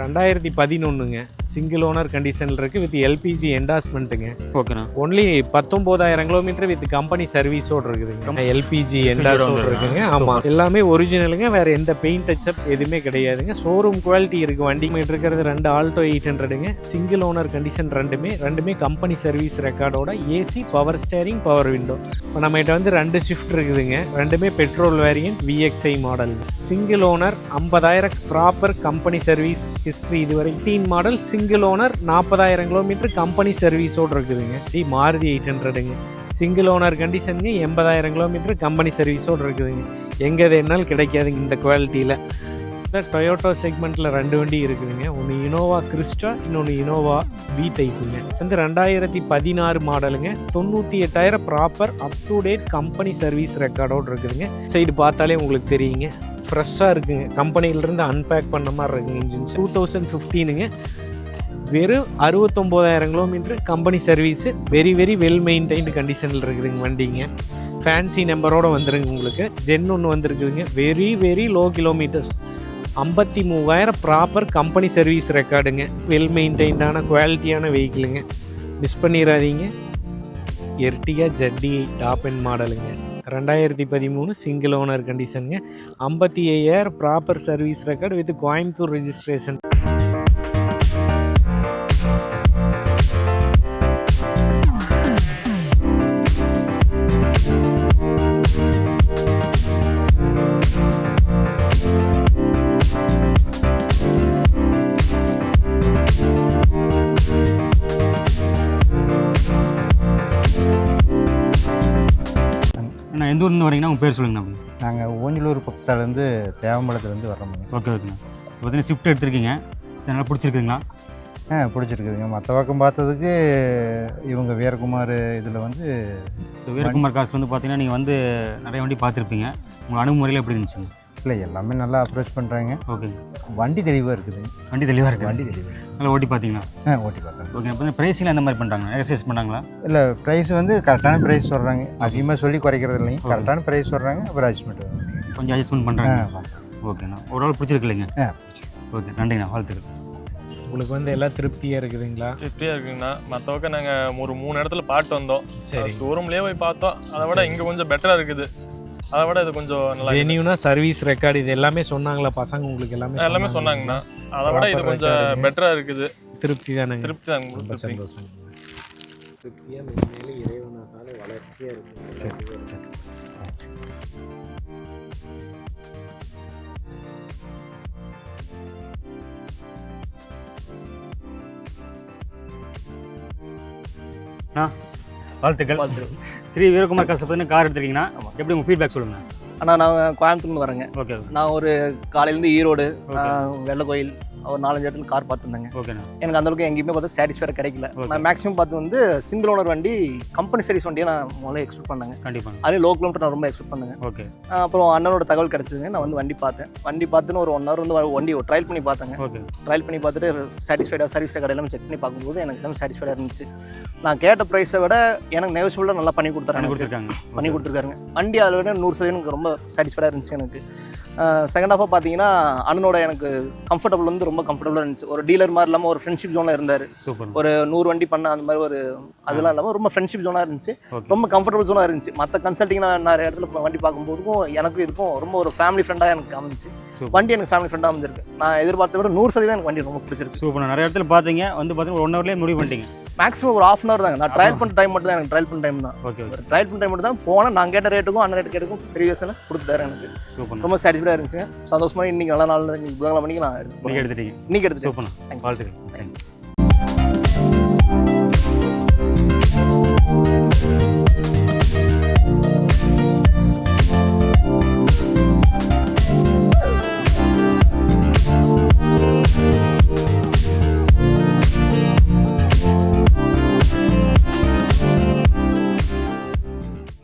ரெண்டாயிரத்தி பதினொன்றுங்க single owner கண்டிஷனில் இருக்குது வித் எல்பிஜி என்டாஸ்மெண்ட்டுங்க ஓகேண்ணா ஒன்லி பத்தொம்போதாயிரம் கிலோமீட்டர் வித் கம்பெனி சர்வீஸோடு இருக்குதுங்க எல்பிஜி என்டாஸோடு இருக்குங்க. ஆமாம் எல்லாமே ஒரிஜினலுங்க வேறு எந்த பெயிண்ட் டச்சப் எதுவுமே கிடையாதுங்க. ஷோரூம் குவாலிட்டி இருக்குது வண்டி மீட் இருக்கிறது ரெண்டு ஆல்டோ எயிட் ஹண்ட்ரடுங்க சிங்கிள் ஓனர் கண்டிஷன் ரெண்டுமே. ரெண்டுமே company service ரெக்கார்டோட AC power steering power window இப்போ நம்மகிட்ட வந்து ரெண்டு ஷிஃப்ட் இருக்குதுங்க. ரெண்டுமே petrol variant VXI model single owner ஐம்பதாயிரம் ப்ராப்பர் கம்பெனி சர்வீஸ் ஹிஸ்ட்ரி இதுவரை டீன் மாடல் சிங்கிள் ஓனர் நாற்பதாயிரம் கிலோமீட்டர் கம்பெனி சர்வீஸோடு இருக்குதுங்க. டி மாருதி எயிட் ஹண்ட்ரடுங்க சிங்கிள் ஓனர் கண்டிஷனுங்க எண்பதாயிரம் கிலோமீட்டர் கம்பெனி சர்வீஸோடு இருக்குதுங்க. எங்கே எது என்னால் கிடைக்காதுங்க இந்த குவாலிட்டியில் டொயோட்டோ செக்மெண்ட்டில் ரெண்டு வண்டி இருக்குதுங்க. ஒன்று இனோவா கிறிஸ்டா இன்னொன்று இனோவா வி டைப்புங்க வந்து ரெண்டாயிரத்தி பதினாறு மாடலுங்க தொண்ணூற்றி எட்டாயிரம் proper up to date company service ரெக்கார்டோடு இருக்குதுங்க. சைடு பார்த்தாலே உங்களுக்கு தெரியுங்க. ஃப்ரெஷ்ஷாக இருக்குங்க. கம்பெனியிலேருந்து அன்பேக் பண்ண மாதிரி இருக்குங்க இன்ஜின்ஸ் டூ தௌசண்ட் ஃபிஃப்டீனுங்க வெறும் அறுபத்தொம்போதாயிரம் kilometre company service very very well maintained கண்டிஷனில் இருக்குதுங்க வண்டிங்க. ஃபேன்சி நம்பரோடு வந்துருங்க உங்களுக்கு. ஜென் ஒன்று வந்துருக்குதுங்க. வெரி வெரி லோ கிலோமீட்டர்ஸ் ஐம்பத்தி மூவாயிரம் ப்ராப்பர் கம்பெனி சர்வீஸ் ரெக்கார்டுங்க வெல் மெயின்டைன்டான குவாலிட்டியான வெஹிக்கிளுங்க மிஸ் பண்ணிடாதீங்க எர்டிகா ஜட்டி டாப் அண்ட் மாடலுங்க ரெண்டாயிரத்தி பதிமூணு சிங்கிள் ஓனர் கண்டிஷனுங்க ஐம்பத்தி ஐயாயிரம் proper service record with Coimbatore registration உங்கள் பேர் சொல்லுங்கண்ணா நாங்கள் ஊஞ்சலூர் பக்கத்துலேருந்து தேவம்பலத்துலேருந்து வர்றோமுங்க ஓகே ஓகேண்ணா பார்த்தீங்கன்னா ஷிஃப்ட் எடுத்திருக்கீங்க. நல்லா பிடிச்சிருக்குங்களா ஆ பிடிச்சிருக்குதுங்க. மற்ற பக்கம் பார்த்ததுக்கு இவங்க வீரகுமார் இதில் வந்து ஸோ வீரகுமார் காசு வந்து பார்த்தீங்கன்னா நீங்கள் வந்து நிறைய வண்டி பார்த்துருப்பீங்க. உங்கள் அணுகுமுறையில் எப்படி இருந்துச்சுங்க? இல்லை எல்லாமே நல்லா அப்ரோச் பண்ணுறாங்க ஓகே வண்டி தெளிவாக இருக்குது. வண்டி தெளிவாக இருக்குது. வண்டி தெளிவாக நல்லா ஓட்டி பார்த்தீங்களா? ஆ ஓட்டி பார்த்தேன். ஓகே இப்போ ப்ரைஸில் எந்த மாதிரி பண்ணுறாங்க எக்ஸசைஸ் பண்ணுறாங்களா இல்லை ப்ரைஸ் வந்து கரெக்டான ப்ரைஸ் சொல்கிறாங்க அதிகமாக சொல்லி குறைக்கிறது இல்லைங்க. கரெக்டான ப்ரைஸ் சொல்கிறாங்க அப்புறம் அட்ஜஸ்ட்மெண்ட் கொஞ்சம் அட்ஜஸ்ட்மெண்ட் பண்ணுறாங்க ஓகேண்ணா ஒரு ஆள் பிடிச்சிருக்கு இல்லைங்க? ஆ ஓகே நன்றிண்ணா வாழ்த்துக்கள். உங்களுக்கு வந்து எல்லாம் திருப்தியாக இருக்குதுங்களா? திருப்தியாக இருக்குங்கண்ணா. மற்ற பக்கம் நாங்கள் ஒரு மூணு இடத்துல பாட்டு வந்தோம். சரி. ஷோரூம்லேயே போய் பார்த்தோம். அதை விட இங்கே கொஞ்சம் பெட்டராக இருக்குது. அதை விட இது கொஞ்சம் நல்லா. ஜெனியூனா சர்வீஸ் ரெக்கார்டு இது எல்லாமே சொன்னாங்களா? பசங்க உங்களுக்கு எல்லாமே எல்லாமே சொன்னாங்கண்ணா. அதை விட இது கொஞ்சம். பெட்டராக இருக்குது. திருப்தி தானேங்க. திருப்தி தான் ரொம்ப. சந்தோஷம். திருப்தியாக மென்மேலும் இறைவனால வளர்ச்சியாக இருக்கு. வாழ்த்துக்கள். ஸ்ரீ வீரகுமார் காசு பார்த்தீங்கன்னா கார் எடுத்திருக்கீங்கன்னா எப்படி உங்கள் ஃபீட்பேக் சொல்லுங்கள் அண்ணா நான் கோயம்புத்தூர்ந்து வரேங்க. ஓகே நான் ஒரு காலையிலேருந்து ஈரோடு வெள்ளை கோயில் ஒரு நாலஞ்சு இடத்துல கார் பார்த்துருந்தேங்க. ஓகேண்ணா எனக்கு அந்த அளவுக்கு எங்கேயுமே பார்த்து சாட்டிஸ்ஃபைட் கிடைக்கல. நான் மேக்ஸிமம் பார்த்து வந்து சிங்கிள் ஓனர் வண்டி கம்பெனி சர்வீஸ் வண்டியை நான் முதல்ல எக்ஸ்பெக்ட் பண்ணேங்க. கண்டிப்பாக அதே லோ கிலோமீட்டர் நான் ரொம்ப எக்ஸ்பெக்ட் பண்ணேங்க. ஓகே அப்புறம் அண்ணனோட தகவல் கிடச்சிதுங்க. நான் வந்து வண்டி பார்த்தேன். வண்டி பார்த்துன்னு ஒரு ஒன் ஹவர் வந்து வண்டி ட்ரையல் பண்ணி பார்த்தேங்க. ஓகே ட்ரையல் பண்ணி பார்த்துட்டு சாட்டிஸ்ஃபைடாக சர்வீஸ் கடை எல்லாமே செக் பண்ணி பார்க்கும்போது எனக்கு எல்லாமே சாட்டிஸ்ஃபைடாக இருந்துச்சு. நான் கேட்ட ப்ரைஸை விட எனக்கு நெகோசியபிளாக நல்லா பண்ணி கொடுத்துருக்காங்க. பண்ணி கொடுத்துருக்காருங்க. வண்டி அதை விட நூறு சதவீதம் எனக்கு ரொம்ப சாட்டிஸ்ஃபைடாக இருந்துச்சு எனக்கு. செகண்ட் ஹாஃபாக பார்த்தீங்கன்னா அண்ணனோட எனக்கு கம்ஃபர்டபுள் வந்து ரொம்ப கம்ஃபர்டபுளாக இருந்துச்சு. ஒரு டீலர் மாதிரி இல்லாமல் ஒரு ஃப்ரெண்ட்ஷிப் ஜோனில் இருந்தார். ஒரு நூறு வண்டி பண்ண அந்த மாதிரி ஒரு அதெல்லாம் இல்லாமல் ரொம்ப ஃப்ரெண்ட்ஷிப் ஜோனாக இருந்துச்சு. ரொம்ப கம்ஃபர்டபுள் ஜோனாக இருந்துச்சு. மற்ற கன்சல்ட்டிங் நான் நிறைய இடத்துல வண்டி பார்க்கும்போதுக்கும் எனக்கு இதுக்கும் ரொம்ப ஒரு ஃபேமிலி ஃப்ரெண்டாக எனக்கு அமைஞ்சு. வண்டி எனக்கு ஃபேமிலி ஃப்ரெண்டாக அமைஞ்சிருக்கு நான் எதிர்பார்த்த விட நூறு சதவீதம் எனக்கு வண்டி ரொம்ப பிடிச்சிருக்கு. சூப்பர். நிறைய இடத்துல பார்த்தீங்க வந்து பார்த்தீங்கன்னா ஒரு ஒன் ஹவர்லேயே முடிவு பண்ணிட்டீங்க. மேக்ஸிமம் ஒரு ஆஃப் அன் ஹவர் தாங்க. நான் ட்ரையல் பண்ண டைம் மட்டும் தான் எனக்கு. ட்ரையல் பண்ண டைம் தான். ஓகே ட்ரையல் பண்ண டைம் மட்டும் தான் போனால் நான் கேட்ட ரேட்டுக்கும் அண்ணன் ரேட்டு கேட்டுக்கும் ப்ரீவியஸில் கொடுத்தாரு எனக்கு. ரொம்ப சாட்டிஸ்ஃபைடாக இருந்துச்சுங்க. சந்தோஷமா இன்னைக்கு நல்ல நாள் புதன்கிழமை மணிக்கு நான் எடுத்து நீங்கள் போறேன். எடுத்துட்டீங்க. இன்னைக்கு எடுத்துட்டேன். வாழ்த்துக்கள். தேங்க்ஸ்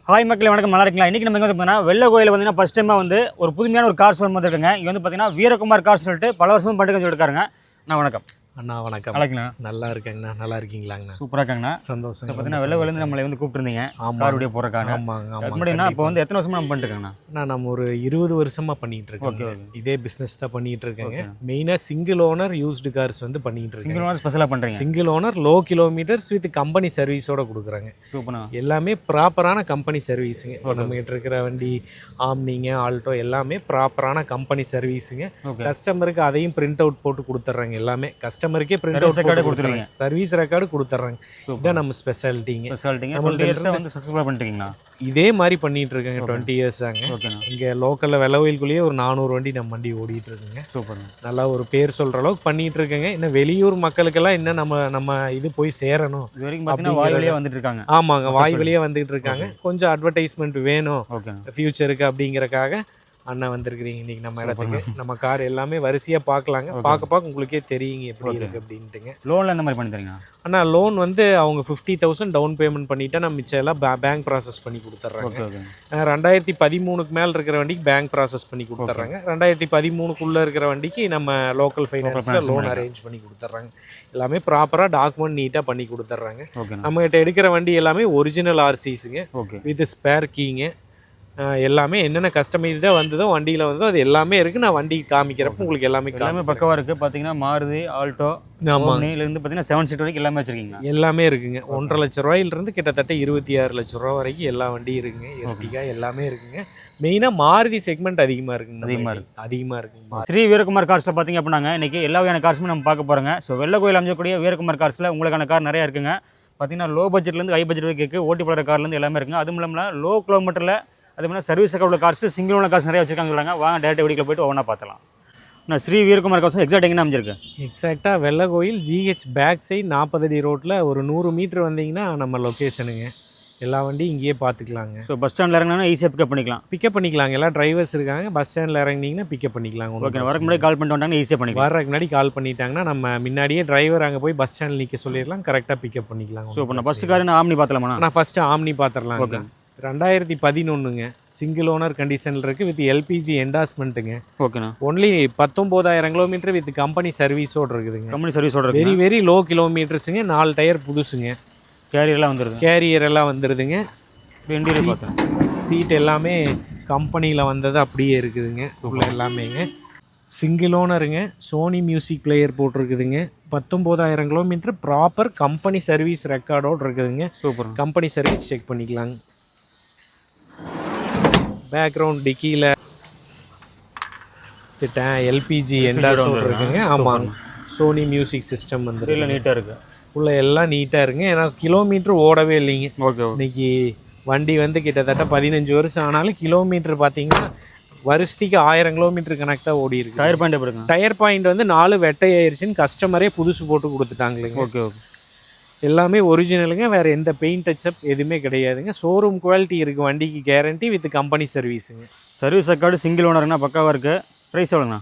ஹாய் மக்களே வணக்கம். நல்லா இருக்கீங்களா? இன்றைக்கி நம்ம வந்து பார்த்தீங்கன்னா வெள்ளை கோயில் பார்த்தீங்கன்னா ஃபஸ்ட் டைமாக வந்து ஒரு புதுமையான ஒரு கார் ஷோரூம் வந்துருக்குங்க. இங்கே வந்து பார்த்தீங்கன்னா வீரகுமார் கார்ஸ் சொல்லிட்டு பல வருஷமும் பண்ணிட்டு இருக்காருங்க நான் வணக்கம். அண்ணா வணக்கம். அழகுண்ணா நல்லா இருக்கேங்கண்ணா. நல்லா இருக்கீங்களாங்கண்ணா. சூப்பராக இருக்காங்கண்ணா. சந்தோஷம். பார்த்தீங்கன்னா வெளில விழுந்து நம்மளை வந்து கூப்பிட்டுருந்தீங்க. ஆமாம் கார் வீடியோ போடுறக்காங்க ஆமாங்க அதுக்கு ஆமாங்க முன்னாடி இப்போ. வந்து எத்தனை வருஷமா நம்ம பண்ணிட்டு இருக்காங்கண்ணா நான் நம்ம ஒரு இருபது வருஷமா பண்ணிட்டு ஓகே இருக்கேன் ஓகே. இதே பிசினஸ் தான் பண்ணிட்டு இருக்கேங்க Okay. மெயினா சிங்கிள் ஓனர் யூஸ்டு கார்ஸ் வந்து சிங்கிள் இருக்கேன் ஓனர் ஸ்பெஷலாக பண்ணுறீங்க single owner low kilometres with company சர்வீஸோட கொடுக்குறாங்க. சூப்பர்ண்ணா. எல்லாமே ப்ராப்பரான கம்பெனி சர்வீஸுங்க இப்போ நம்மகிட்ட இருக்கிற வண்டி ஆம்னிங்க ஆல்டோ எல்லாமே ப்ராப்பரான கம்பெனி சர்வீஸுங்க கஸ்டமருக்கு அதையும் பிரிண்ட் அவுட் போட்டு கொடுத்துட்றாங்க எல்லாமே. கஸ்டமருக்கே பிரிண்ட் அவுட் போட்டு கொடுத்துருவீங்க. சர்வீஸ் ரெக்கார்டு கொடுத்துட்றாங்க சூப்பர் இதான் நம்ம ஸ்பெஷாலிட்டிங்க ஸ்பெஷாலிட்டிங்க வந்து சக்ஸஸ்ஃபுல்லாக பண்ணிட்டீங்களா? இதே மாதிரி பண்ணிட்டு இருக்கேங்க. டுவெண்ட்டி இயர்ஸ் ஆங்க. இங்கே லோக்கலில் வெள்ளவயிலுக்குள்ளேயே ஒரு நானூறு வண்டி நம்ம வண்டி ஓடிட்டு இருக்குங்க. சூப்பர்ண்ணா நல்லா ஒரு பேர் சொல்கிற அளவுக்கு பண்ணிட்டு இருக்கேங்க. இன்னும் வெளியூர் மக்களுக்கெல்லாம் இன்னும் நம்ம நம்ம இது போய் சேரணும் இது வரைக்கும் வாய் வழியாக வந்துட்டு இருக்காங்க. ஆமாங்க வாய் சொல்லி. வழியே வந்துட்டு இருக்காங்க. கொஞ்சம் அட்வர்டைஸ்மெண்ட் வேணும். ஃபியூச்சருக்கு அப்படிங்கறக்காக அண்ணன் வந்திருக்கிறீங்க இன்னைக்கு நம்ம இடத்துக்கு. நம்ம கார் எல்லாமே வரிசையா பார்க்கலாங்க. பார்க்க பார்க்க உங்களுக்கே தெரியுங்க எப்படி Okay. இருக்கு அப்படின்ட்டுங்க. லோனில் எந்த மாதிரி பண்ணி தரீங்க? அண்ணா லோன் வந்து அவங்க ஃபிஃப்டி தௌசண்ட் டவுன் பேமெண்ட் பண்ணிட்டா நம்ம மிச்சம் எல்லாம் பேங்க் ப்ராசஸ் பண்ணி கொடுத்துட்றாங்க. ரெண்டாயிரத்தி பதிமூணுக்கு மேல இருக்கிற வண்டிக்கு பேங்க் ப்ராசஸ் பண்ணி கொடுத்துட்றாங்க. ரெண்டாயிரத்தி பதிமூணுக்குள்ள இருக்கிற வண்டிக்கு நம்ம லோக்கல் ஃபைனான்ஸ்ல லோன். அரேஞ்ச் பண்ணி கொடுத்துட்றாங்க. எல்லாமே ப்ராப்பராக டாக்குமெண்ட் நீட்டாக பண்ணி கொடுத்துட்றாங்க. ஓகேண்ணா. நம்ம கிட்ட எடுக்கிற வண்டி எல்லாமே ஒரிஜினல் ஆர்சிஸுங்க வித் ஸ்பேர் கீங்க எல்லாமே என்னென்ன கஸ்டமைஸ்டாக வந்ததோ வண்டியில் வந்ததோ அது எல்லாமே இருக்குது நான் வண்டி காமிக்கிறப்ப உங்களுக்கு எல்லாமே எல்லாமே. பக்கவாக இருக்குது பார்த்தீங்கன்னா மாருதி ஆல்டோ ஆமாங்க. இருந்து பார்த்தீங்கன்னா செவன் சீட் வரைக்கும் எல்லாமே வச்சிருக்கீங்களா எல்லாமே இருக்குங்க. ஒன்றரை லட்ச ரூபாயிலிருந்து கிட்டத்தட்ட இருபத்தி ஆறு லட்ச ரூபா வரைக்கும் எல்லா வண்டியும் இருக்குங்க. எர்டிகா எல்லாமே இருக்குங்க. மெயினாக மாருதி செக்மெண்ட் அதிகமாக இருக்குங்க நம்ம அதிகமா வண்டி. அதிகமாக இருக்குங்க. ஸ்ரீ வீரகுமார் கார்ஸில் பார்த்தீங்க அப்படின்னாங்க இன்றைக்கி எல்லா வகையான கார்ஸுமே நம்ம பார்க்க போகிறோங்க ஸோ வெள்ளை கோயில் அமைஞ்சக்கூடிய வீரகுமார் கார்ஸில் உங்களுக்கான கார் நிறையா இருக்குங்க. பார்த்தீங்கன்னா லோ பட்ஜெட்லேருந்து ஹை பட்ஜெட் வரைக்கும் இருக்குது ஓட்டி போடுற கார்லேருந்து எல்லாமே இருக்குங்க. அதுவும் இல்லாமல் லோ கிலோமீட்டரில் அதே மாதிரி சர்வீஸ் உள்ள கார்ஸ் சிங்கிள் உள்ள கார்ஸ் நிறைய வச்சிருக்காங்க சொல்லுவாங்க வாங்க டேரக்ட் வீடியோவில் போயிட்டு ஒவ்வொன்றா பார்த்தலாம். நான் ஸ்ரீ வீரகுமார் கார்ஸ் எக்ஸாக்ட் எங்கே அமைஞ்சிருக்கு? எக்ஸாக்டாக வெள்ளகோயில் ஜிஹெச் பேக் சைடு நாற்பது அடி ரோட்டில் ஒரு நூறு மீட்டர் வந்தீங்கன்னா நம்ம லொக்கேஷனுங்க எல்லா வண்டியும் இங்கேயே பார்த்துக்கலாங்க. ஸோ பஸ் ஸ்டாண்டில் இறங்கினா ஈஸியாக பிக்கப் பண்ணிக்கலாம். பிக்கப் பண்ணிக்கலாங்க. எல்லா டிரைவர்ஸ் இருக்காங்க. பஸ் ஸ்டாண்டில் இறங்குனீங்கன்னா பிக்கப் பண்ணிக்கலாங்க ஓகே வரக்கு முன்னாடி கால் பண்ணிட்டு வந்தாங்கன்னா ஈஸியாக பண்ணிக்கலாம். வர்றதுக்கு முன்னாடி கால் பண்ணிட்டாங்கன்னா நம்ம முன்னாடியே டிரைவர் அங்கே போய் பஸ் ஸ்டாண்டில் நிற்க சொல்லிடலாம். கரெக்டாக பிக்கப் பண்ணிக்கலாம் ஸோ இப்போ நான் ஃபஸ்ட்டு கார் ஆம்னி பார்த்தலாமா நான் ஃபஸ்ட்டு ஆம்னி பார்த்துடலாம் ஓகே ரெண்டாயிரத்தி பதினொன்றுங்க சிங்கிள் ஓனர் கண்டிஷனில் இருக்குது வித் எல்பிஜி என்டாஸ்மெண்ட்டுங்க ஓகேண்ணா ஒன்லி பத்தொம்போதாயிரம் கிலோமீட்டர் வித் கம்பெனி சர்வீஸோடு இருக்குதுங்க. கம்பெனி சர்வீஸோட வெரி வெரி லோ கிலோமீட்டர்ஸுங்க நாலு டயர் புதுசுங்க. கேரியர்லாம் வந்துடுது கேரியர் எல்லாம் வந்துடுதுங்க இன்டீரியர் பார்த்தேன்? சீட் எல்லாமே கம்பெனியில் வந்தது அப்படியே இருக்குதுங்க. உள்ள எல்லாமேங்க. சிங்கிள் ஓனருங்க சோனி மியூசிக் பிளேயர் போட்டிருக்குதுங்க. பத்தொம்போதாயிரம் கிலோமீட்டர் ப்ராப்பர் கம்பெனி சர்வீஸ் ரெக்கார்டோடு இருக்குதுங்க. சூப்பர் கம்பெனி சர்வீஸ் செக் பண்ணிக்கலாங்க. பேக்ரவுண்ட் டிக்கியில் திட்டேன் எல்பிஜி வந்துருங்க. இருக்குங்க. ஆமாங்க சோனி மியூசிக் சிஸ்டம் இல்லை வந்துருக்கு. நீட்டாக இருக்குது உள்ள எல்லாம் நீட்டாக இருக்குங்க. ஏன்னா கிலோமீட்டர் ஓடவே இல்லைங்க. ஓகே இன்னைக்கு வண்டி வந்து கிட்டத்தட்ட பதினஞ்சு வருஷம் ஆனாலும் கிலோமீட்டர் பார்த்தீங்கன்னா வருஷத்துக்கு ஆயிரம் கிலோமீட்டர் கணக்காக ஓடி இருக்கு. டயர் பாயிண்ட் டயர் பாயிண்ட் வந்து நாலு வெட்டை ஆயிடுச்சுன்னு கஸ்டமரே புதுசு போட்டு கொடுத்துட்டாங்களேங்க ஓகே ஓகே. எல்லாமே ஒரிஜினலுங்க வேற எந்த பெயிண்ட் டச்சப் எதுவுமே கிடையாதுங்க. ஷோரூம் குவாலிட்டி இருக்கு வண்டிக்கு கேரண்டி வித் கம்பெனி சர்வீஸுங்க சர்வீஸ் ரெக்கார்டு சிங்கிள் ஓனர்னா பக்காவாக இருக்குது ப்ரைஸ் எவ்வளோண்ணா?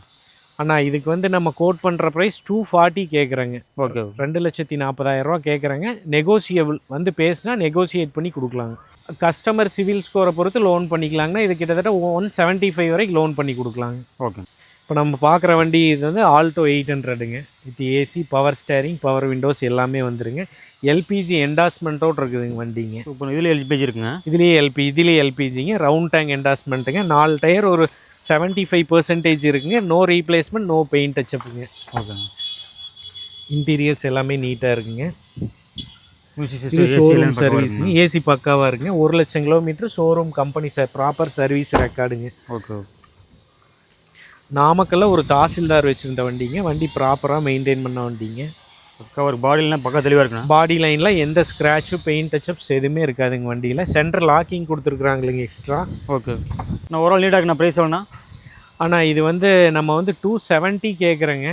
அண்ணா இதுக்கு வந்து நம்ம கோட் பண்ணுற ப்ரைஸ் டூ ஃபார்ட்டி கேட்குறேங்க ஓகே ரெண்டு லட்சத்தி நாற்பதாயிரம் ரூபா கேட்குறாங்க நெகோசியபிள் வந்து பேசினா நெகோசியேட் பண்ணி கொடுக்கலாங்க. கஸ்டமர் சிவில் ஸ்கோரை பொறுத்து லோன் பண்ணிக்கலாங்கன்னா இது கிட்டத்தட்ட ஒன் செவன்ட்டி ஃபைவ் வரைக்கும் லோன் பண்ணி கொடுக்கலாங்க. ஓகே இப்போ நம்ம பார்க்குற வண்டி இது வந்து Alto eight ஹண்ட்ரடுங்க with AC power steering power windows எல்லாமே வந்துருங்க. எல்பிஜி என்டாஸ்மெண்ட்டோடு இருக்குதுங்க வண்டிங்க. இப்போ இதில் எல்பிஜி இருக்குங்க? இதுலேயே எல்பி இதுலேயே எல்பிஜிங்க ரவுண்ட் டேங்க் என்டாஸ்மெண்ட்டுங்க நாலு டயர் ஒரு செவன்ட்டி ஃபைவ் பர்சன்டேஜ் இருக்குங்க. நோ ரீப்ளேஸ்மெண்ட் நோ பெயிண்ட் டச்சப்புங்க ஓகே இன்டீரியர்ஸ் எல்லாமே நீட்டாக இருக்குங்க. ஷோரூம் சிஸ்டம் சர்வீஸ் ஏசி பக்காவாக இருக்குங்க? ஒரு லட்சம் kilometre showroom company sir proper service ரெக்கார்டுங்க okay okay. நாமக்கல்ல ஒரு தாசில்தார் வச்சுருந்த வண்டிங்க. வண்டி ப்ராப்பராக மெயின்டைன் பண்ண வண்டிங்க. கவர் பாடிலாம் பக்கா தெளிவாக இருக்குண்ணா பாடி லைனில் எந்த ஸ்க்ராட்சும் பெயிண்ட் டச்சப்ஸ் எதுவுமே இருக்காதுங்க வண்டியில். சென்ட்ரல் லாக்கிங் கொடுத்துருக்குறாங்களுங்க எக்ஸ்ட்ரா ஓகே நான் ஓவரால் நீட்டாக இருக்குண்ணா ப்ரைஸ் எவ்வளோண்ணா? ஆனால் இது வந்து நம்ம வந்து டூ செவன்ட்டி கேட்குறேங்க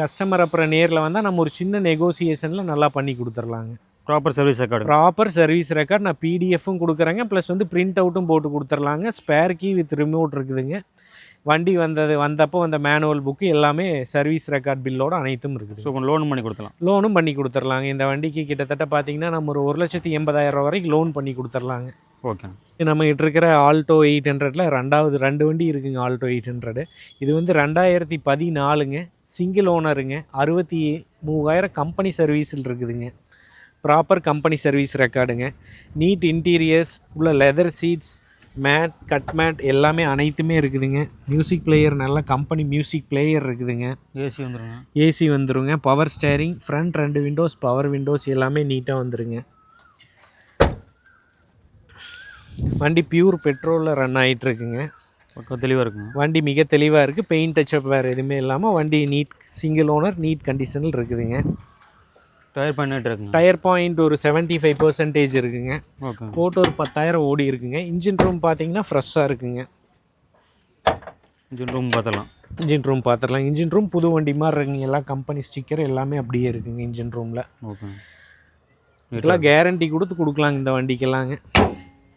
கஸ்டமர் அப்புறம் நேரில் வந்தால் நம்ம ஒரு சின்ன நெகோசியேஷனில் நல்லா பண்ணி கொடுத்துர்லாங்க. Proper service record proper service record நான் பிடிஎஃப்பும் கொடுக்குறேங்க. ப்ளஸ் வந்து பிரிண்ட் அவுட்டும் போட்டு கொடுத்துர்லாங்க. ஸ்பேர் கீ வித் ரிமோட் இருக்குதுங்க. வண்டி வந்தது வந்தப்போ வந்த மேனுவல் புக்கு எல்லாமே சர்வீஸ் ரெக்கார்ட் பில்லோட அனைத்தும் இருக்குது. ஸோ கொஞ்சம் லோன் பண்ணி கொடுத்தலாம் லோனும் பண்ணி கொடுத்துர்லாங்க இந்த வண்டிக்கு கிட்டத்தட்ட பார்த்தீங்கன்னா நம்ம ஒரு ஒரு லட்சத்தி எண்பதாயிரம் ரூபா வரைக்கும் லோன் பண்ணி கொடுத்துர்லாங்க ஓகே நம்ம கிட்ட இருக்கிற ஆல்டோ எயிட் ஹண்ட்ரட்ல ரெண்டாவது ரெண்டு வண்டி இருக்குங்க ஆல்டோ எயிட் ஹண்ட்ரடு இது வந்து ரெண்டாயிரத்தி பதினாலுங்க. சிங்கிள் ஓனருங்க அறுபத்தி மூவாயிரம் கம்பெனி சர்வீஸில் இருக்குதுங்க. ப்ராப்பர் கம்பெனி சர்வீஸ் ரெக்கார்டுங்க நீட் இன்டீரியர்ஸ் உள்ள leather seats mat cut mat எல்லாமே அனைத்துமே இருக்குதுங்க. மியூசிக் பிளேயர் நல்ல கம்பெனி மியூசிக் பிளேயர் இருக்குதுங்க. ஏசி வந்துருங்க. ஏசி வந்துருங்க. பவர் ஸ்டேரிங் ஃப்ரண்ட் ரெண்டு விண்டோஸ் பவர் விண்டோஸ் எல்லாமே நீட்டாக வந்துருங்க. வண்டி பியூர் பெட்ரோலில் ரன் ஆகிட்டு இருக்குங்க பக்கம் தெளிவாக இருக்குங்க. வண்டி மிக தெளிவாக இருக்குது பெயிண்ட் டச்சப் வேறு எதுவுமே இல்லாமல் வண்டி நீட் சிங்கிள் ஓனர் நீட் கண்டிஷனில் இருக்குதுங்க. டயர் பண்ணிட்டு இருக்குங்க. டயர் பாயிண்ட் ஒரு 75% ஃபைவ் பர்சன்டேஜ் இருக்குங்க போட்டு ஒரு பத்தாயிரம் ஓடி இருக்குங்க. இன்ஜின் ரூம் பார்த்தீங்கன்னா ஃப்ரெஷ்ஷாக இருக்குங்க. இன்ஜின் ரூம் பார்த்துடலாம் இன்ஜின் ரூம் பார்த்துடலாம் இன்ஜின் ரூம் புது வண்டி மாதிரி இருக்குங்க. எல்லாம் கம்பெனி ஸ்டிக்கர் எல்லாமே அப்படியே இருக்குங்க இன்ஜின் ரூமில் ஓகே இதெல்லாம் கேரண்டி கொடுத்து கொடுக்கலாங்க இந்த வண்டிக்கெல்லாங்க.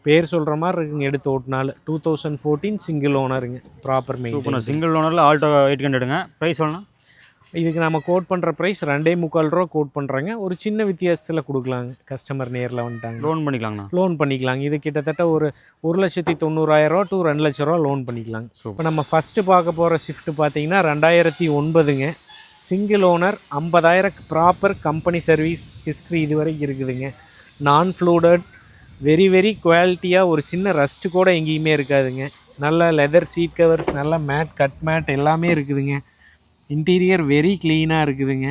பேர் சொல்கிற மாதிரி இருக்குங்க எடுத்து ஓட்டினால டூ தௌசண்ட் ஃபோர்டீன் சிங்கிள் ஓனருங்க ப்ராப்பர் மெயின் சிங்கிள் ஓனரில் ஆல்டோ எயிட் ஹண்ட்ரடுங்க ப்ரைஸ் சொல்லணும் இதுக்கு நம்ம கோட் பண்ணுற ப்ரைஸ் ரெண்டே முக்கால் ரூபா கோட் பண்ணுறாங்க ஒரு சின்ன வித்தியாசத்தில் கொடுக்கலாங்க. கஸ்டமர் நேரில் வந்துட்டாங்க. லோன் பண்ணிக்கலாங்கண்ணா. லோன் பண்ணிக்கலாங்க. இது கிட்டத்தட்ட ஒரு ஒரு லட்சத்தி தொண்ணூறாயிரம் ரூபா டு ரெண்டு லட்ச ரூபா லோன் பண்ணிக்கலாங்க. இப்போ நம்ம ஃபஸ்ட்டு பார்க்க போகிற ஷிஃப்ட் பார்த்தீங்கன்னா ரெண்டாயிரத்தி ஒன்பதுங்க. சிங்கிள் ஓனர் ஐம்பதாயிரம் ப்ராப்பர் கம்பெனி சர்வீஸ் ஹிஸ்ட்ரி இது வரைக்கும் இருக்குதுங்க. நான் ஃப்ளூடட் வெரி வெரி குவாலிட்டியாக ஒரு சின்ன ரஸ்ட்டு கூட எங்கேயுமே இருக்காதுங்க. நல்ல லெதர் சீட் கவர்ஸ் நல்ல மேட் கட் மேட் எல்லாமே இருக்குதுங்க. இன்டீரியர் வெரி க்ளீனாக இருக்குதுங்க.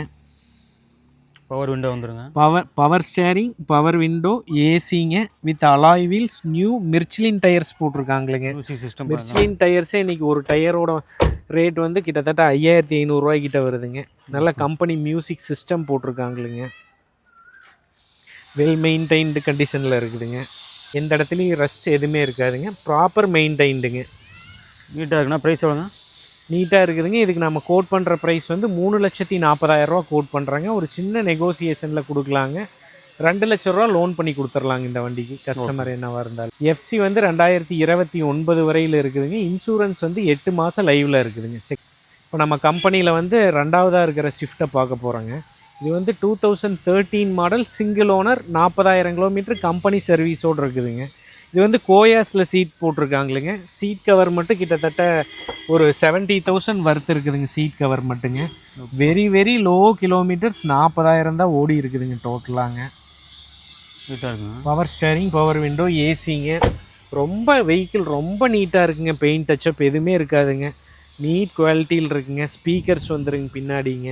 பவர் விண்டோ வந்துருங்க. Power power steering power window ஏசிங்க with alloy wheels new Michelin tyres போட்டிருக்காங்களேங்க. System Michelin டயர்ஸே இன்றைக்கி ஒரு டயரோட ரேட் வந்து கிட்டத்தட்ட ஐயாயிரத்தி ஐநூறுரூவாய் கிட்ட வருதுங்க. நல்ல கம்பெனி மியூசிக் சிஸ்டம் போட்டிருக்காங்களுங்க. வெல் மெயின்டைன்டு கண்டிஷனில் இருக்குதுங்க. எந்த இடத்துலையும் ரஸ்ட் எதுவுமே இருக்காதுங்க. ப்ராப்பர் மெயின்டைன்டுங்க நீட்டாக இருக்குண்ணா ப்ரைஸ் எவ்வளோங்க? நீட்டாக இருக்குதுங்க. இதுக்கு நம்ம கோட் பண்ணுற ப்ரைஸ் வந்து மூணு லட்சத்தி நாற்பதாயிரரூவா கோட் பண்ணுறாங்க ஒரு சின்ன நெகோசியேஷனில் கொடுக்கலாங்க. ரெண்டு லட்ச ரூபா லோன் பண்ணி கொடுத்துர்லாங்க இந்த வண்டிக்கு. கஸ்டமர் என்னவா இருந்தாலும். எஃப்சி வந்து ரெண்டாயிரத்தி இருபத்தி ஒன்பது வரையில் இருக்குதுங்க. இன்சூரன்ஸ் வந்து எட்டு மாதம் லைவில் இருக்குதுங்க. செக் இப்போ நம்ம கம்பெனியில் வந்து ரெண்டாவதாக இருக்கிற ஷிஃப்ட்டை பார்க்க போகிறோங்க இது வந்து two thousand thirteen model single owner நாற்பதாயிரம் கிலோமீட்டர் கம்பெனி சர்வீஸோடு இருக்குதுங்க. இது வந்து கோயாஸில் சீட் போட்டிருக்காங்களுங்க. சீட் கவர் மட்டும் கிட்டத்தட்ட ஒரு செவன்ட்டி தௌசண்ட் வர்த் இருக்குதுங்க சீட் கவர் மட்டுங்க. வெரி வெரி லோ கிலோமீட்டர்ஸ் நாற்பதாயிரம் தான் ஓடி இருக்குதுங்க டோட்டலாங்க பவர் ஸ்டேரிங் பவர் விண்டோ ஏசிங்க ரொம்ப வெஹிக்கிள் ரொம்ப நீட்டாக இருக்குங்க. பெயிண்ட் டச்சப் எதுவுமே இருக்காதுங்க. நீட் குவாலிட்டியில் இருக்குங்க. ஸ்பீக்கர்ஸ் வந்துருங்க பின்னாடிங்க.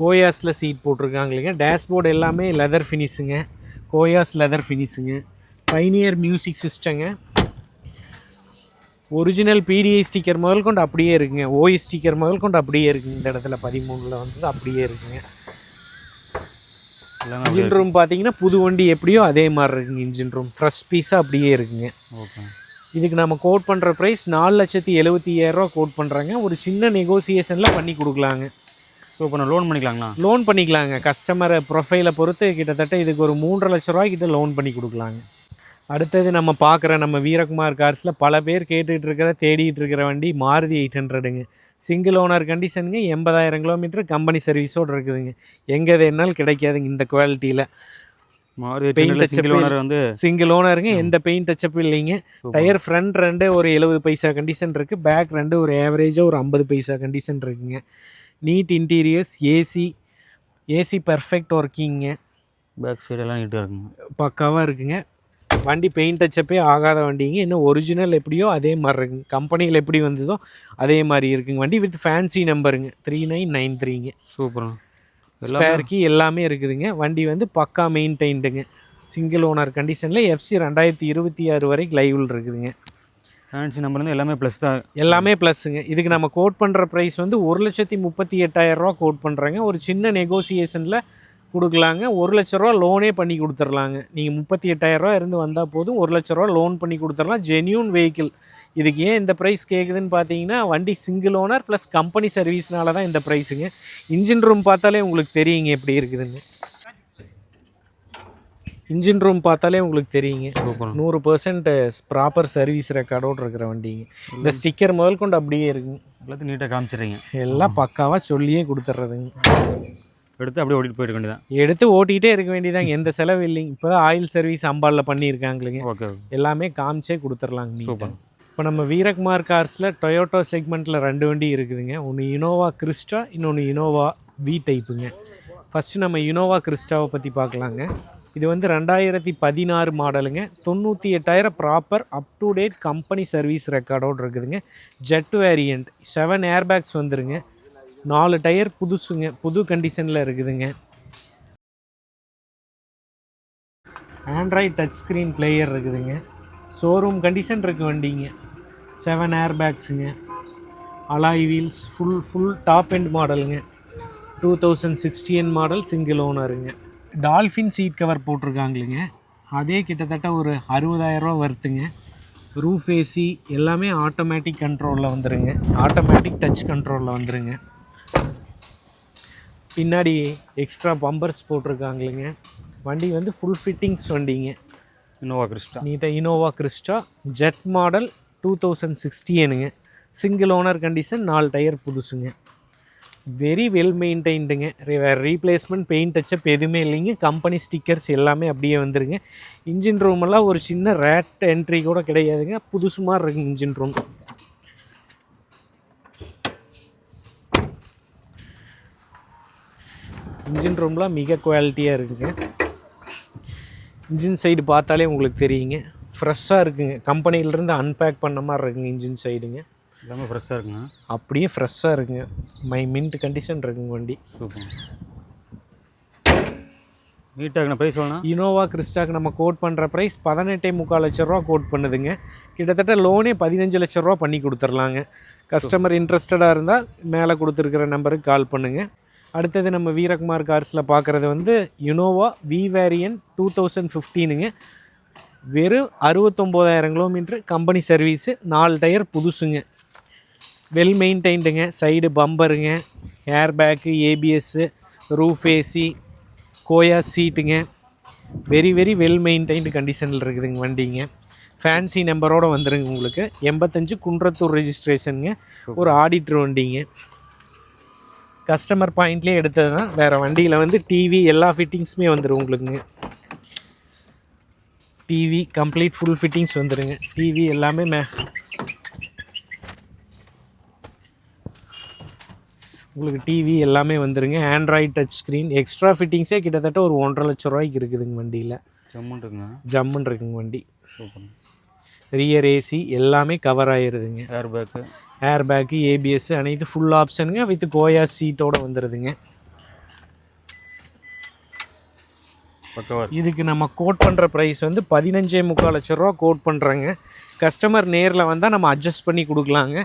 கோயாஸில் சீட் போட்டிருக்காங்களுங்க. டேஷ்போர்டு எல்லாமே லெதர் ஃபினிஷுங்க கோயாஸ் லெதர் ஃபினிஷுங்க பைனியர் மியூசிக் சிஸ்டங்க ஒரிஜினல் பிடிஐ ஸ்டிக்கர் முதல் கொண்டு அப்படியே இருக்குங்க. ஓஇ ஸ்டிக்கர் முதல் கொண்டு அப்படியே இருக்குங்க. இந்த இடத்துல பதிமூணில் வந்து அப்படியே இருக்குங்க. இன்ஜின் ரூம் பார்த்தீங்கன்னா புது வண்டி எப்படியோ அதே மாதிரி இருக்குங்க. இன்ஜின் ரூம் ஃப்ரெஷ் பீஸாக அப்படியே இருக்குங்க. ஓகே. இதுக்கு நம்ம கோட் பண்ணுற ப்ரைஸ் நாலு லட்சத்தி எழுபத்தி ஐயாயிரரூவா கோட் பண்ணுறாங்க ஒரு சின்ன நெகோசியேஷனில் பண்ணி கொடுக்கலாங்க. ஸோ இப்போ லோன் பண்ணிக்கலாங்கண்ணா லோன் பண்ணிக்கலாங்க. கஸ்டமரை ப்ரொஃபைலை பொறுத்து கிட்டத்தட்ட இதுக்கு ஒரு மூன்றரை லட்ச ரூபாய்க்கிட்ட லோன் பண்ணி கொடுக்கலாங்க. அடுத்தது நம்ம பார்க்குற நம்ம வீரகுமார் கார்ஸில் பல பேர் கேட்டுட்டு இருக்கிற தேடிட்டு இருக்கிற வண்டி மாருதி எயிட் ஹண்ட்ரடுங்க. சிங்கிள் ஓனர் கண்டிஷனுங்க எண்பதாயிரம் கிலோமீட்டர் கம்பெனி சர்வீஸோடு இருக்குதுங்க. எங்கே எதுனாலும் கிடைக்காதுங்க இந்த குவாலிட்டியில் சிங்கிள் ஓனர் வந்து சிங்கிள் ஓனருங்க எந்த பெயிண்ட் டச்சப் இல்லைங்க. டயர் ஃப்ரண்ட் ரெண்டு ஒரு எழுபது பைசா கண்டிஷன் இருக்குது பேக் ரெண்டு ஒரு ஆவரேஜாக ஒரு ஐம்பது பைசா கண்டிஷன் இருக்குங்க. Neat interiors AC AC perfect ஒர்க்கிங்க back side எல்லாம் நீட்டாக இருக்குங்க. பக்காவாக இருக்குங்க. வண்டி பெயிண்ட் டச்சப்பே ஆகாத வண்டிங்க. இன்னும் ஒரிஜினல் எப்படியோ அதே மாதிரி இருக்குங்க. கம்பெனியில் எப்படி வந்ததோ அதே மாதிரி இருக்குங்க. வண்டி வித் ஃபேன்சி நம்பருங்க த்ரீ நைன் நைன் த்ரீங்க சூப்பர்ண்ணா ஸ்பேர் கீ எல்லாமே இருக்குதுங்க. வண்டி வந்து பக்கா மெயின்டைன்டுங்க சிங்கிள் ஓனர் கண்டிஷனில் எஃப்சி ரெண்டாயிரத்தி இருபத்தி ஆறு வரைக்கும் லைவில் இருக்குதுங்க. ஃபேன்சி நம்பர் வந்து எல்லாமே ப்ளஸ் தான். எல்லாமே ப்ளஸ்ஸுங்க இதுக்கு நம்ம கோட் பண்ணுற ப்ரைஸ் வந்து ஒரு லட்சத்தி முப்பத்தி எட்டாயிரரூவா கோட் பண்ணுறாங்க ஒரு சின்ன நெகோசியேஷனில் கொடுக்கலாங்க. ஒரு லட்ச ரூபா லோனே பண்ணி கொடுத்துர்லாங்க. நீங்கள் முப்பத்தி எட்டாயிரரூவா இருந்து வந்தால் போதும். ஒரு லட்ச ரூபா லோன் பண்ணி கொடுத்துர்லாம். ஜென்யூன் வெஹிக்கிள் இதுக்கு ஏன் இந்த ப்ரைஸ் கேட்குதுன்னு பார்த்தீங்கன்னா வண்டி சிங்கிள் ஓனர் ப்ளஸ் கம்பெனி சர்வீஸ்னால தான் இந்த ப்ரைஸுங்க இன்ஜின் ரூம் பார்த்தாலே உங்களுக்கு தெரியுங்க எப்படி இருக்குதுன்னு. இன்ஜின் ரூம் பார்த்தாலே உங்களுக்கு தெரியுங்க. நூறு பர்சன்ட் ப்ராப்பர் சர்வீஸ் ரெக்கார்டோடு இருக்கிற வண்டிங்க. இந்த ஸ்டிக்கர் முதல் கொண்டு அப்படியே இருக்குங்க. எல்லாத்தையும் நீட்டாக காமிச்சிடுறீங்க. எல்லாம் பக்காவாக சொல்லியே கொடுத்துட்றதுங்க. எடுத்து அப்படியே ஓட்டிட்டு போயிட வேண்டியதான் எடுத்து ஓட்டிகிட்டே இருக்க வேண்டியதாங்க எந்த செலவு இல்லைங்க. இப்போ ஆயில் சர்வீஸ் அம்பாலில் பண்ணியிருக்காங்களுங்க. ஓகே எல்லாமே காமிச்சே கொடுத்துர்லாங்க சூப்பர். இப்போ நம்ம வீரகுமார் கார்ஸில் டொயோட்டோ செக்மெண்ட்டில் ரெண்டு வண்டி இருக்குதுங்க. ஒன்று இனோவா கிறிஸ்டா இன்னொன்று இனோவா வி டைப்புங்க ஃபஸ்ட்டு நம்ம இனோவா கிறிஸ்டாவை பற்றி பார்க்கலாங்க. இது வந்து ரெண்டாயிரத்தி பதினாறு மாடலுங்க. தொண்ணூற்றி எட்டாயிரம் proper up to date company service ரெக்கார்டோடு இருக்குதுங்க. ஜெட் வேரியண்ட் செவன் ஏர்பேக்ஸ் வந்துருங்க. நாலு டயர் புதுசுங்க புது கண்டிஷனில் இருக்குதுங்க. ஆண்ட்ராய்ட் டச் ஸ்க்ரீன் பிளேயர் இருக்குதுங்க. ஷோரூம் கண்டிஷன் இருக்குது வண்டிங்க. Seven air பேக்ஸுங்க alloy wheels full full top end மாடலுங்க two thousand sixteen model single ஓனருங்க dolphin seat cover போட்டிருக்காங்களுங்க. அதே கிட்டத்தட்ட ஒரு அறுபதாயிரரூவா வருத்துங்க ரூஃப் ஏசி எல்லாமே ஆட்டோமேட்டிக் கண்ட்ரோலில் வந்துருங்க. ஆட்டோமேட்டிக் டச் கண்ட்ரோலில் வந்துருங்க. பின்னாடி எக்ஸ்ட்ரா பம்பர்ஸ் போட்டிருக்காங்களுங்க. வண்டி வந்து ஃபுல் ஃபிட்டிங்ஸ் வண்டிங்க. இன்னோவா கிறிஸ்டா நீட்டாக Innova Crysta Z model two thousand சிக்ஸ்டியனுங்க single owner condition நாலு டயர் புதுசுங்க. வெரி வெல் மெயின்டைன்டுங்க வேறு ரீப்ளேஸ்மெண்ட் பெயிண்ட் டச்சப் எதுவுமே இல்லைங்க. கம்பெனி ஸ்டிக்கர்ஸ் எல்லாமே அப்படியே வந்துருங்க. இன்ஜின் ரூமெல்லாம் ஒரு சின்ன ரேட் என்ட்ரி கூட கிடையாதுங்க. புதுசு மாதிரி இருக்குங்க இன்ஜின் ரூம் இன்ஜின் ரூம்லாம் மிக குவாலிட்டியாக இருக்குங்க. இன்ஜின் சைடு பார்த்தாலே உங்களுக்கு தெரியுங்க. ஃப்ரெஷ்ஷாக இருக்குங்க. கம்பெனிலேருந்து அன்பேக் பண்ண மாதிரி இருக்குங்க இன்ஜின் சைடுங்க எல்லாமே ஃப்ரெஷ்ஷாக இருக்குங்க. அப்படியே ஃப்ரெஷ்ஷாக இருக்குங்க. மை மின்ட் கண்டிஷன் இருக்குங்க வண்டி. சூப்பர். நீட்டாக ப்ரைஸ் சொல்லணும் இனோவா கிறிஸ்டாக்கு நம்ம கோட் பண்ணுற ப்ரைஸ் பதினெட்டே முக்கால் லட்ச ரூபா கோட் பண்ணுதுங்க. கிட்டத்தட்ட லோனே பதினஞ்சு லட்ச ரூபா பண்ணி கொடுத்துர்லாங்க. கஸ்டமர் இன்ட்ரெஸ்டடாக இருந்தால் மேலே கொடுத்துருக்குற நம்பருக்கு கால் பண்ணுங்கள் அடுத்தது நம்ம வீரகுமார் கார்ஸில் பார்க்குறது வந்து Innova V variant two thousand ஃபிஃப்டீனுங்க வெறும் அறுபத்தொம்போதாயிரம் கிலோமீட்ரு கம்பெனி சர்வீஸு நாலு டயர் புதுசுங்க. வெல் மெயின்டைன்டுங்க side பம்பருங்க air bag ABS roof AC கோயா சீட்டுங்க வெரி வெரி வெல் மெயின்டைன்டு கண்டிஷனில் இருக்குதுங்க வண்டிங்க. ஃபேன்சி நம்பரோடு வந்துடுங்க உங்களுக்கு. எண்பத்தஞ்சு குன்றத்தூர் ரெஜிஸ்ட்ரேஷனுங்க ஒரு ஆடிட்ரு வண்டிங்க. கஸ்டமர் பாயிண்ட்லேயே எடுத்தது தான் வேறு வண்டியில் வந்து டிவி எல்லா ஃபிட்டிங்ஸுமே வந்துடும் உங்களுக்குங்க. டிவி கம்ப்ளீட் ஃபுல் ஃபிட்டிங்ஸ் வந்துடுங்க டிவி எல்லாமே மே உங்களுக்கு டிவி எல்லாமே வந்துருங்க. ஆண்ட்ராய்ட் டச் ஸ்க்ரீன் எக்ஸ்ட்ரா ஃபிட்டிங்ஸே கிட்டத்தட்ட ஒரு ஒன்றரை லட்ச ரூபாய்க்கு இருக்குதுங்க வண்டியில். ஜம்முன் இருக்குங்க ஜம்முன்னு இருக்குங்க வண்டி. ரியர் ஏசி எல்லாமே cover ஆயிருதுங்க. Air bag air bag ABS அனைத்து ஃபுல் ஆப்ஷனுங்க வித் கோயா சீட்டோட வந்துடுதுங்க இதுக்கு நம்ம கோட் பண்ணுற ப்ரைஸ் வந்து பதினஞ்சே முக்கால் லட்ச ரூபா கோட் பண்ணுறாங்க கஸ்டமர் நேரில் வந்தால் நம்ம அட்ஜஸ்ட் பண்ணி கொடுக்கலாங்க.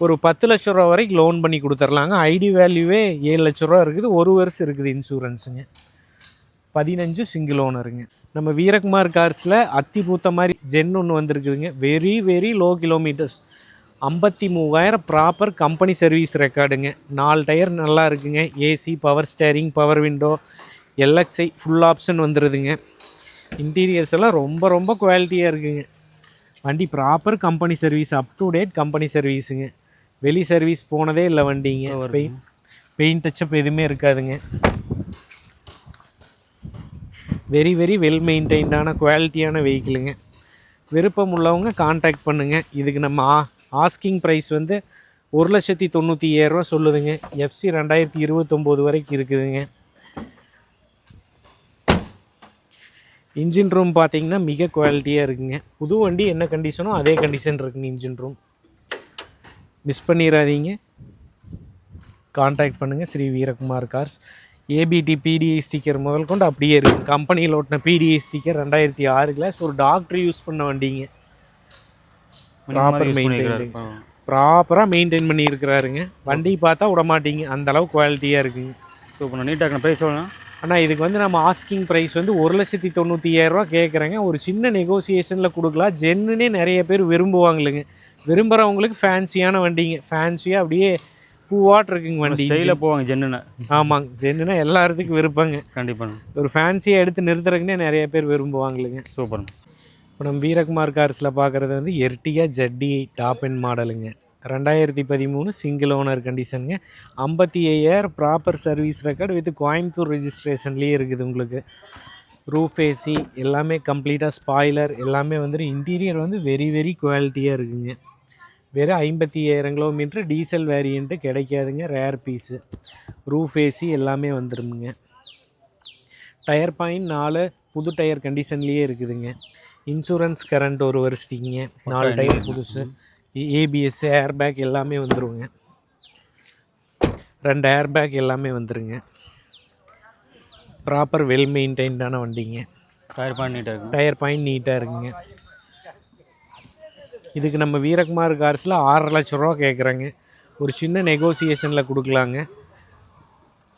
ஒரு பத்து லட்ச ரூபா வரைக்கும் லோன் பண்ணி கொடுத்துர்லாங்க. ஐடி வேல்யூவே ஏழு லட்ச ரூபா இருக்குது. ஒரு வருஷம் இருக்குது இன்சூரன்ஸுங்க பதினஞ்சு சிங்கிள் ஓனருங்க நம்ம வீரகுமார் கார்ஸில் அத்தி பூத்த மாதிரி ஜென் ஒன்று வந்திருக்குதுங்க. வெரி வெரி லோ கிலோமீட்டர்ஸ் ஐம்பத்தி மூவாயிரம் ப்ராப்பர் கம்பெனி சர்வீஸ் ரெக்கார்டுங்க நாலு டயர் நல்லா இருக்குங்க. AC power steering power window LXI full option வந்துடுதுங்க interiors எல்லாம் ரொம்ப ரொம்ப குவாலிட்டியாக இருக்குங்க. வண்டி proper company service up to date company சர்வீஸுங்க வெளி சர்வீஸ் போனதே இல்லை வண்டிங்க. பெயிண்ட் பெயிண்ட் டச்சப் எதுவுமே இருக்காதுங்க. வெரி வெரி வெல் மெயின்டைன்டான குவாலிட்டியான வெஹிக்கிளுங்க விருப்பம் உள்ளவங்க காண்டாக்ட் பண்ணுங்கள் இதுக்கு நம்ம ஆஸ்கிங் ப்ரைஸ் வந்து ஒரு லட்சத்தி தொண்ணூற்றி ஏழுரூவா சொல்லுதுங்க. எஃப்சி ரெண்டாயிரத்தி இருபத்தொம்போது வரைக்கும் இருக்குதுங்க. இன்ஜின் ரூம் பார்த்தீங்கன்னா மிக குவாலிட்டியாக இருக்குங்க. புது வண்டி என்ன கண்டிஷனோ அதே கண்டிஷன் இருக்குங்க இன்ஜின் ரூம் மிஸ் பண்ணிடாதீங்க காண்டாக்ட் பண்ணுங்கள் ஸ்ரீ வீரகுமார் கார்ஸ். ஏபிடி பிடிஐ ஸ்டிக்கர் முதல் கொண்டு அப்படியே இருக்குது கம்பெனியில் ஓட்டின பிடிஐ ஸ்டிக்கர் ரெண்டாயிரத்தி ஆறு கிளாஸ் ஒரு டாக்டர் யூஸ் பண்ண வண்டிங்க. Proper maintained. ப்ராப்பராக மெயின்டைன் பண்ணியிருக்கிறாருங்க வண்டி பார்த்தா விட மாட்டீங்க. அந்த அளவு குவாலிட்டியாக இருக்குங்க. சூப்பர் நீட்டாக இருக்குண்ணா. ப்ரைஸ் சொல்லணும் ஆனால் இதுக்கு வந்து நம்ம ஆஸ்கிங் ப்ரைஸ் வந்து ஒரு லட்சத்தி தொண்ணூற்றி ஏழரூவா கேட்குறேங்க ஒரு சின்ன நெகோசியேஷனில் கொடுக்கலாம். ஜென்னுனே நிறைய பேர் விரும்புவாங்களுங்க. விரும்புகிறவங்களுக்கு ஃபேன்சியான வண்டிங்க. ஃபேன்சியாக அப்படியே பூவாட் இருக்குங்க வண்டி ஸ்டைலில் போவாங்க ஜென்னுன்னு ஆமாங்க. ஜென்னுனா எல்லாத்துக்கும் விருப்பங்க. கண்டிப்பாக ஒரு ஃபேன்சியாக எடுத்து நிறுத்துறதுக்குனே நிறைய பேர் விரும்புவாங்களுங்க. சூப்பர் இப்போ நம்ம வீரகுமார் கார்ஸில் பார்க்குறது வந்து எர்டிகா ஜட்டி டாப் எண்ட் மாடலுங்க ரெண்டாயிரத்தி பதிமூணு சிங்கிள் ஓனர் கண்டிஷனுங்க ஐம்பத்தி ஐயாயிரம் proper service record with Coimbatore ரெஜிஸ்ட்ரேஷன்லேயே இருக்குது உங்களுக்கு. ரூஃப் ஏசி எல்லாமே கம்ப்ளீட்டாக ஸ்பாய்லர் எல்லாமே வந்துட்டு இன்டீரியர் வந்து வெரி வெரி குவாலிட்டியாக இருக்குங்க. வெறும் ஐம்பத்தி ஐயாயிரம் கிலோமீட்டர் டீசல் வேரியண்ட்டு கிடைக்காதுங்க ரேர் பீஸு ரூஃப் ஏசி எல்லாமே வந்துருமுங்க. டயர் பாயிண்ட் நாலு புது டயர் கண்டிஷன்லேயே இருக்குதுங்க. இன்சூரன்ஸ் கரண்ட் ஒரு வருஷத்துக்குங்க. நாலு டயர் புதுசு. ஏபிஎஸ் ஏர் பேக் எல்லாமே வந்துருங்க. ரெண்டு ஏர் பேக் எல்லாமே வந்துருங்க. ப்ராப்பர் வெல் மெயின்டைன்டான வண்டிங்க. டயர் பாயிண்ட் நீட்டாக இருக்கும் டயர் பாயிண்ட் நீட்டாக இருக்குங்க. இதுக்கு நம்ம வீரகுமார் கார்ஸில் ஆறரை லட்ச ரூபா கேட்குறாங்க ஒரு சின்ன நெகோசியேஷனில் கொடுக்கலாங்க.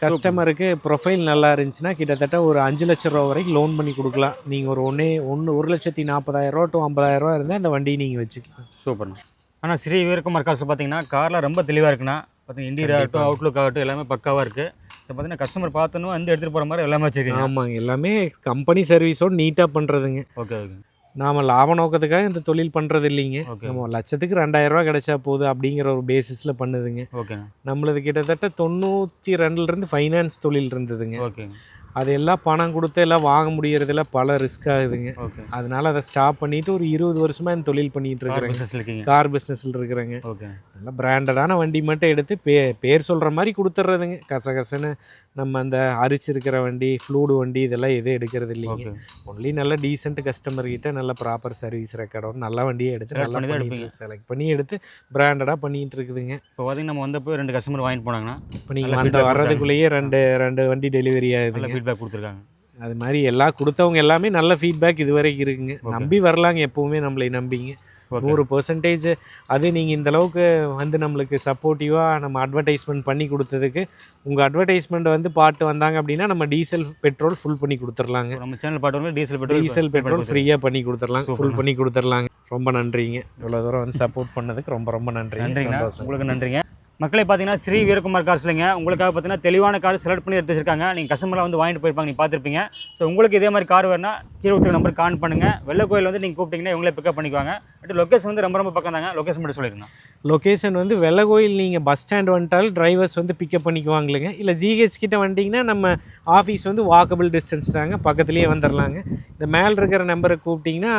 கஸ்டமருக்கு ப்ரொஃபைல் நல்லா இருந்துச்சுன்னா கிட்டத்தட்ட ஒரு அஞ்சு லட்ச ரூபா வரைக்கும் லோன் பண்ணி கொடுக்கலாம். நீங்கள் ஒரு ஒன்றே ஒன்று ஒரு லட்சத்தி நாற்பதாயிரரூவா டு ஐம்பதாயிரரூவா இருந்தால் அந்த வண்டியை நீங்கள் வச்சுக்கலாம். சூப்பர்ண்ணா ஆனால் ஸ்ரீ வீரகுமார் கார்ஸ் பார்த்தீங்கன்னா காரில் ரொம்ப தெளிவாக இருக்குண்ணா. பார்த்தீங்கன்னா இன்டீரியர் ஆகட்டும் அவுட்லுக் ஆகட்டும் எல்லாமே பக்காவாக இருக்குது ஸோ பார்த்தீங்கன்னா கஸ்டமர் பார்த்தோன்னு வந்து எடுத்துகிட்டு போகிற மாதிரி எல்லாமே வச்சுருக்கீங்க. ஆமாங்க. எல்லாமே கம்பெனி சர்வீஸோடு நீட்டாக பண்ணுறதுங்க ஓகே ஓகே நாம் லாப நோக்கத்துக்காக இந்த தொழில் பண்ணுறது இல்லைங்க. ஓகே நம்ம லட்சத்துக்கு ரெண்டாயிரரூவா கிடைச்சா போதும் அப்படிங்கிற ஒரு பேசிஸில் பண்ணுதுங்க. ஓகேண்ணா நம்மளது கிட்டத்தட்ட தொண்ணூற்றி ரெண்டுலேருந்து ஃபைனான்ஸ் தொழில் இருந்ததுங்க. ஓகேங்க அது எல்லாம் பணம் கொடுத்து எல்லாம் வாங்க முடியறதுல பல ரிஸ்க் ஆகுதுங்க அதனால அதை ஸ்டாப் பண்ணிட்டு ஒரு இருபது வருஷமா இந்த தொழில் பண்ணிட்டு இருக்கிறேங்க. இருக்கீங்க. கார் பிஸ்னஸில் இருக்கிறேங்க. ஓகே நல்ல பிராண்டடான வண்டி மட்டும் எடுத்து பே பேர் சொல்கிற மாதிரி கொடுத்துட்றதுங்க கசகசன்னு நம்ம அந்த அரிச்சிருக்கிற வண்டி ஃப்ளூடு வண்டி இதெல்லாம் எதுவும் எடுக்கிறது இல்லைங்க. ஒன்லி நல்ல டீசென்ட் கஸ்டமர் கிட்ட நல்ல ப்ராப்பர் சர்வீஸ் ரெக்கார்டோட நல்ல வண்டியை எடுத்து நல்லா. செலக்ட் பண்ணி எடுத்து பிராண்டடாக பண்ணிட்டு இருக்குதுங்க. இப்போ பார்த்தீங்கன்னா நம்ம வந்தப்போ ரெண்டு கஸ்டமர் வாங்கிட்டு போனாங்கன்னா இப்போ நீங்கள் feedback வர்றதுக்குள்ளேயே ரெண்டு ரெண்டு வண்டி டெலிவரி ஆகுதுங்க. ஃபீட்பேக் கொடுத்துருக்காங்க. அது மாதிரி எல்லா கொடுத்தவங்க எல்லாமே நல்ல ஃபீட்பேக் இது வரைக்கும் இருக்குங்க. நம்பி வரலாங்க எப்பவுமே நம்மளை நம்பிங்க. நூறு பர்சன்டேஜ் அது நீங்கள் இந்த அளவுக்கு வந்து நம்மளுக்கு சப்போர்ட்டிவாக நம்ம அட்வர்டைஸ்மெண்ட் பண்ணி கொடுத்ததுக்கு உங்கள் அட்வர்டைஸ்மெண்ட் வந்து பாட்டு வந்தாங்க அப்படின்னா நம்ம டீசல் பெட்ரோல் ஃபுல் பண்ணி கொடுத்துர்லாங்க. நம்ம சேனல் பாட்டு டீசல் பெட்ரோல் டீசல் பெட்ரோல் ஃப்ரீயாக பண்ணி கொடுத்துர்லாம் Super. ஃபுல் பண்ணி கொடுத்துர்லாங்க. ரொம்ப நன்றிங்க. இவ்வளோ தூரம் வந்து சப்போர்ட் பண்ணதுக்கு ரொம்ப ரொம்ப நன்றிங்க. சந்தோஷம். உங்களுக்கு நன்றிங்க. மக்களை பார்த்தீங்கன்னா ஸ்ரீ வீரகுமார் கார்ஸ் இல்லைங்க உங்களுக்காக பார்த்தீங்கன்னா தெளிவான கார் செலக்ட் பண்ணி எடுத்து வச்சிருக்காங்க. நீங்கள் கஸ்டமராக வந்து வாங்கிட்டு போயிருப்பாங்க நீங்கள் பார்த்துருப்பீங்க. ஸோ உங்களுக்கு இதே மாதிரி கார் வேணும்னா கீழே ஒருத்தர் நம்பர் கான் பண்ணுங்கள் வெள்ளை கோயில் வந்து நீங்கள் கூப்பிட்டீங்கன்னா இவங்களே பிக்கப் பண்ணிக்குவாங்க. பட் லொக்கேஷன் வந்து ரொம்ப ரொம்ப பக்கம் தாங்க. லொக்கேஷன் மட்டும் சொல்லிருங்க லொக்கேஷன் வந்து வெள்ளகோயில் நீங்கள் பஸ் ஸ்டாண்ட் வந்துட்டால் டிரைவர்ஸ் வந்து பிக்கப் பண்ணிக்குவாங்களுங்க. இல்லை ஜிஹெச் கிட்ட வந்துட்டிங்கன்னா நம்ம ஆஃபீஸ் வந்து வாக்கபிள் டிஸ்டன்ஸ் தாங்க. பக்கத்துலேயே வந்துடலாங்க இந்த மேலே இருக்கிற நம்பரை கூப்பிட்டிங்கன்னா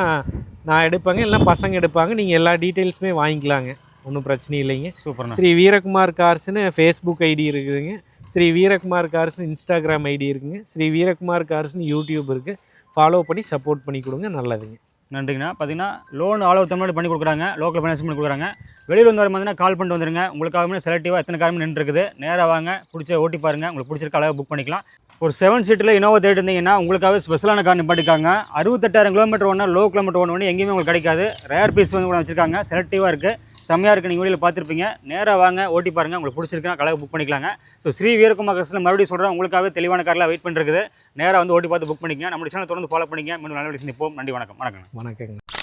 நான் எடுப்பேங்க. இல்லை பசங்க எடுப்பாங்க. நீங்கள் எல்லா டீட்டெயில்ஸுமே வாங்கிக்கலாங்க. ஒன்றும் பிரச்சனை இல்லைங்க. சூப்பர்ண்ணா. ஸ்ரீ வீரகுமார் கார்ஸ்னு ஃபேஸ்புக் ஐடி இருக்குதுங்க. ஸ்ரீ வீரகுமார் கார்ஸ்னு இன்ஸ்டாகிராம் ஐடி இருக்குங்க. ஸ்ரீ வீரகுமார் கார்ஸ்னு யூடியூப் இருக்குது ஃபாலோ பண்ணி சப்போர்ட் பண்ணி கொடுங்க நல்லதுங்க. நன்றிங்கண்ணா. பார்த்தீங்கன்னா லோன் ஆல் ஓவர் தமிழ்நாடு பண்ணி கொடுக்குறாங்க. லோக்கல் ஃபைனான்ஸ் பண்ணி கொடுக்குறாங்க. வெளியில் வந்து வரும்போதுனா கால் பண்ணிட்டு வந்துருங்க. உங்களுக்காகவே செலக்டிவாக எத்தனை காரமே நின்று இருக்குது நேராக வாங்க. பிடிச்ச ஓட்டி பாருங்க. உங்களுக்கு பிடிச்சிருக்க அளவு புக் பண்ணிக்கலாம். ஒரு செவன் சீட்டில் இனோவா தேடி இருந்தீங்கன்னா உங்களுக்காகவே ஸ்பெஷலான கார் நிப்பாட்டிருக்காங்க. அறுபத்தெட்டாயிரம் கிலோமீட்டர் ஒன்று லோ கிலோமீட்டர் ஒன்று ஒன்று எங்கேயுமே உங்களுக்கு கிடைக்காது. ரேர் பீஸ் வந்து கூட வச்சிருக்காங்க. செலக்டிவாக இருக்குது செம்மையாக இருக்குது நீங்கள் வீடியோவில் பார்த்துருப்பீங்க. நேராக வாங்க. ஓட்டி பாருங்க. உங்களுக்கு பிடிச்சிருக்குன்னா கலர் புக் பண்ணிக்கலாங்க. ஸோ ஸ்ரீ வீரகுமார் கஸ்டில் மறுபடியும் சொல்கிறேன் உங்களுக்காகவே தெளிவான காரில் வெயிட் பண்ணிருக்குது. நேராக வந்து ஓட்டி பார்த்து புக் பண்ணிக்கங்க. நம்ம சேனல் தொடர்ந்து ஃபாலோ பண்ணிங்க மீண்டும் நல்ல வீடியோ சந்திப்போம். நன்றி வணக்கம். வணக்கம் வணக்கங்க.